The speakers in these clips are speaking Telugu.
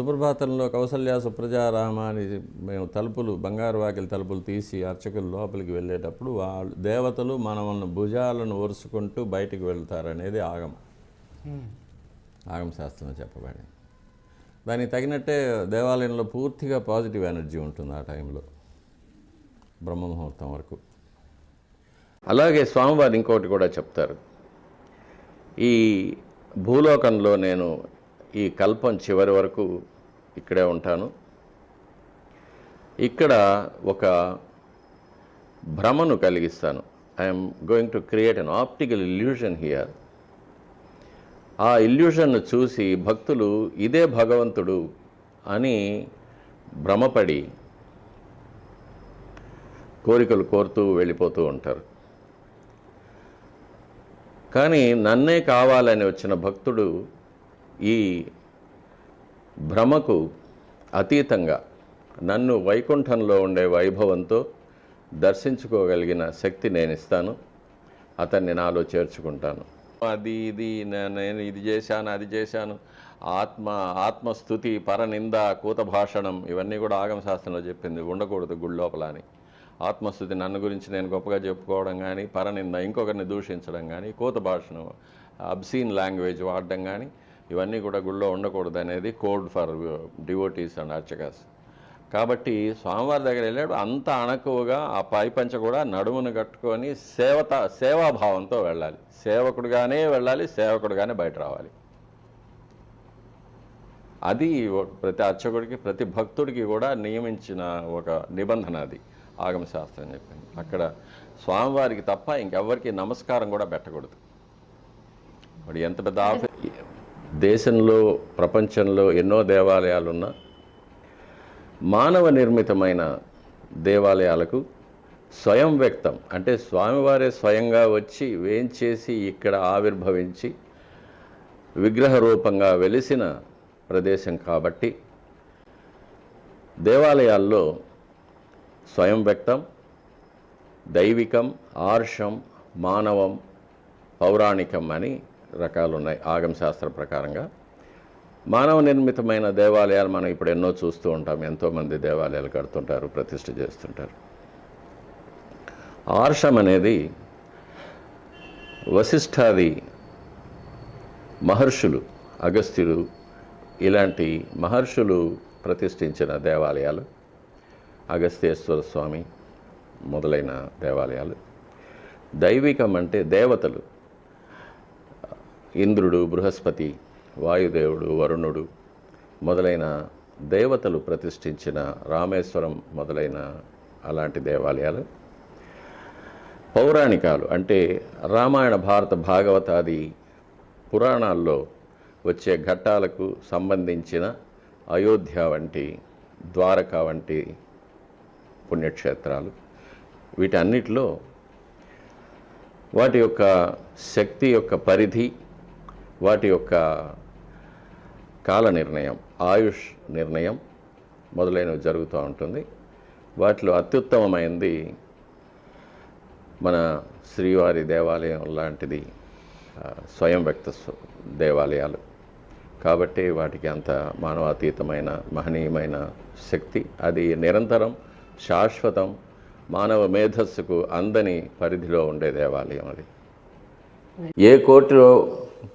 సుప్రభాతంలో కౌసల్య సుప్రజారామ అని మేము తలుపులు బంగారు వాకిలి తలుపులు తీసి అర్చకులు లోపలికి వెళ్ళేటప్పుడు వాళ్ళు దేవతలు మనల్ని భుజాలను ఒరుసుకుంటూ బయటికి వెళ్తారనేది ఆగమ. ఆగమ శాస్త్రంలో చెప్పబడింది. దానికి తగినట్టే దేవాలయంలో పూర్తిగా పాజిటివ్ ఎనర్జీ ఉంటుంది ఆ టైంలో బ్రహ్మముహూర్తం వరకు. అలాగే స్వామివారు ఇంకోటి కూడా చెప్తారు. ఈ భూలోకంలో నేను ఈ కల్పం చివరి వరకు ఇక్కడే ఉంటాను. ఇక్కడ ఒక భ్రమను కలిగిస్తాను. I'm going to create an optical illusion here ఆ ఇల్యూషన్ను చూసి భక్తులు ఇదే భగవంతుడు అని భ్రమపడి కోరికలు కోరుతూ వెళ్ళిపోతూ ఉంటారు. కానీ నన్నే కావాలని వచ్చిన భక్తుడు ఈ భ్రమకు అతీతంగా నన్ను వైకుంఠంలో ఉండే వైభవంతో దర్శించుకోగలిగిన శక్తి నేను ఇస్తాను అతన్ని నాలో చేర్చుకుంటాను. అది ఇది నేను ఇది చేశాను అది చేశాను. ఆత్మ ఆత్మస్థుతి పరనింద కూత భాషణం ఇవన్నీ కూడా ఆగమ శాస్త్రంలో చెప్పింది. ఉండకూడదు గుడి లోపల అని. ఆత్మస్థుతి నన్ను గురించి నేను గొప్పగా చెప్పుకోవడం కానీ పరనింద ఇంకొకరిని దూషించడం కానీ కూత భాషణం అబ్సీన్ లాంగ్వేజ్ వాడడం కానీ ఇవన్నీ కూడా గుళ్ళో ఉండకూడదు అనేది కోడ్ ఫర్ డివోటీస్ అండ్ అర్చకాస్. కాబట్టి స్వామివారి దగ్గర వెళ్ళాడు అంత అణకువగా ఆ పై పంచ కూడా నడుమును కట్టుకొని సేవత సేవాభావంతో వెళ్ళాలి. సేవకుడుగానే వెళ్ళాలి సేవకుడుగానే బయట రావాలి. అది ప్రతి అర్చకుడికి ప్రతి భక్తుడికి కూడా నియమించిన ఒక నిబంధన అది ఆగమశాస్త్రం చెప్పింది అక్కడ స్వామివారికి తప్ప ఇంకెవ్వరికి నమస్కారం కూడా పెట్టకూడదు. వాడు ఎంత పెద్ద ఆఫీ దేశంలో ప్రపంచంలో ఎన్నో దేవాలయాలు ఉన్నా మానవ నిర్మితమైన దేవాలయాలకు స్వయం వ్యక్తం. అంటే స్వామివారే స్వయంగా వచ్చి వేంచేసి ఇక్కడ ఆవిర్భవించి విగ్రహ రూపంగా వెలిసిన ప్రదేశం కాబట్టి దేవాలయాల్లో స్వయం వ్యక్తం దైవికం ఆర్షం మానవం పౌరాణికం అని రకాలు ఉన్నాయి ఆగమశాస్త్ర ప్రకారంగా. మానవ నిర్మితమైన దేవాలయాలు మనం ఇప్పుడు ఎన్నో చూస్తూ ఉంటాం. ఎంతోమంది దేవాలయాలు కడుతుంటారు ప్రతిష్ఠ చేస్తుంటారు. ఆర్షం అనేది వశిష్ఠాది మహర్షులు అగస్త్యులు ఇలాంటి మహర్షులు ప్రతిష్ఠించిన దేవాలయాలు. అగస్త్యేశ్వర స్వామి మొదలైన దేవాలయాలు. దైవికం అంటే దేవతలు. ఇంద్రుడు బృహస్పతి వాయుదేవుడు వరుణుడు మొదలైన దేవతలు ప్రతిష్ఠించిన రామేశ్వరం మొదలైన అలాంటి దేవాలయాలు. పౌరాణికాలు అంటే రామాయణ భారత భాగవతాది పురాణాల్లో వచ్చే ఘట్టాలకు సంబంధించిన అయోధ్య వంటి ద్వారకా వంటి పుణ్యక్షేత్రాలు. వీటన్నిటిలో వాటి యొక్క శక్తి యొక్క పరిధి వాటి యొక్క కాల నిర్ణయం ఆయుష్ నిర్ణయం మొదలైనవి జరుగుతూ ఉంటుంది. వాటిలో అత్యుత్తమమైనది మన శ్రీవారి దేవాలయం లాంటిది స్వయం వ్యక్త దేవాలయాలు. కాబట్టి వాటికి అంత మానవాతీతమైన మహనీయమైన శక్తి అది నిరంతరం శాశ్వతం మానవ మేధస్సుకు అందని పరిధిలో ఉండే దేవాలయం అది. ఏ కోటిలో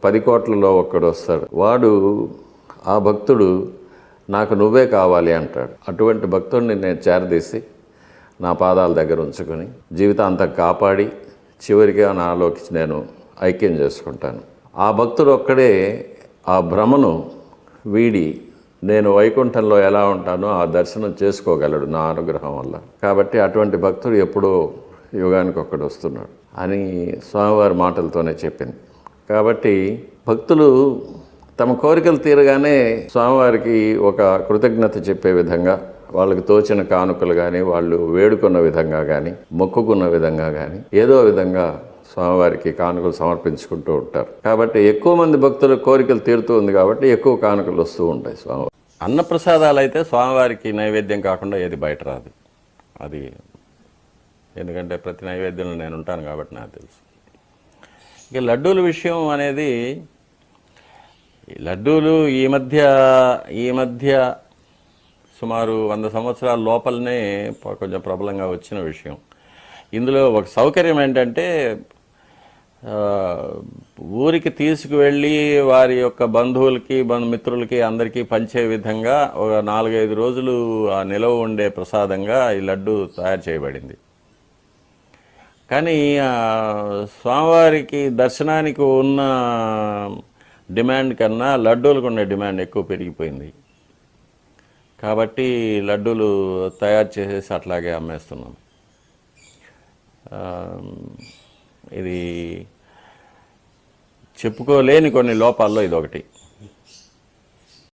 పది కోట్లలో ఒక్కడు వస్తాడు. వాడు ఆ భక్తుడు నాకు నువ్వే కావాలి అంటాడు. అటువంటి భక్తుడిని నేను చేరదీసి నా పాదాల దగ్గర ఉంచుకొని జీవితాంతం కాపాడి చివరికి నాలోకి నేను ఐక్యం చేసుకుంటాను. ఆ భక్తుడు ఒక్కడే ఆ భ్రమను వీడి నేను వైకుంఠంలో ఎలా ఉంటానో ఆ దర్శనం చేసుకోగలడు నా అనుగ్రహం వల్ల. కాబట్టి అటువంటి భక్తుడు ఎప్పుడో యుగానికి ఒక్కడు వస్తున్నాడు అని స్వామివారి మాటలతోనే చెప్పింది. కాబట్టి భక్తులు తమ కోరికలు తీరగానే స్వామివారికి ఒక కృతజ్ఞత చెప్పే విధంగా వాళ్ళకి తోచిన కానుకలు కానీ వాళ్ళు వేడుకున్న విధంగా కానీ మొక్కుకున్న విధంగా కానీ ఏదో విధంగా స్వామివారికి కానుకలు సమర్పించుకుంటూ ఉంటారు. కాబట్టి ఎక్కువ మంది భక్తుల కోరికలు తీరుతూ ఉంది కాబట్టి ఎక్కువ కానుకలు వస్తూ ఉంటాయి స్వామివారి అన్నప్రసాదాలు అయితే స్వామివారికి నైవేద్యం కాకుండా ఏది బయట రాదు. అది ఎందుకంటే ప్రతి నైవేద్యంలో నేను ఉంటాను కాబట్టి నాకు తెలుసు. ఇక లడ్డూల విషయం అనేది లడ్డూలు ఈ మధ్య ఈ మధ్య సుమారు వంద సంవత్సరాల లోపలనే కొంచెం ప్రబలంగా వచ్చిన విషయం. ఇందులో ఒక సౌకర్యం ఏంటంటే ఊరికి తీసుకువెళ్ళి వారి యొక్క బంధువులకి బంధుమిత్రులకి అందరికీ పంచే విధంగా ఒక నాలుగైదు రోజులు ఆ నిలవ ఉండే ప్రసాదంగా ఈ లడ్డు తయారు చేయబడింది. కానీ స్వామివారికి దర్శనానికి ఉన్న డిమాండ్ కన్నా లడ్డూలకు ఉండే డిమాండ్ ఎక్కువ పెరిగిపోయింది. కాబట్టి లడ్డూలు తయారు చేసేసి అట్లాగే అమ్మేస్తున్నాం. ఇది చెప్పుకోలేని కొన్ని లోపాల్లో ఇది ఒకటి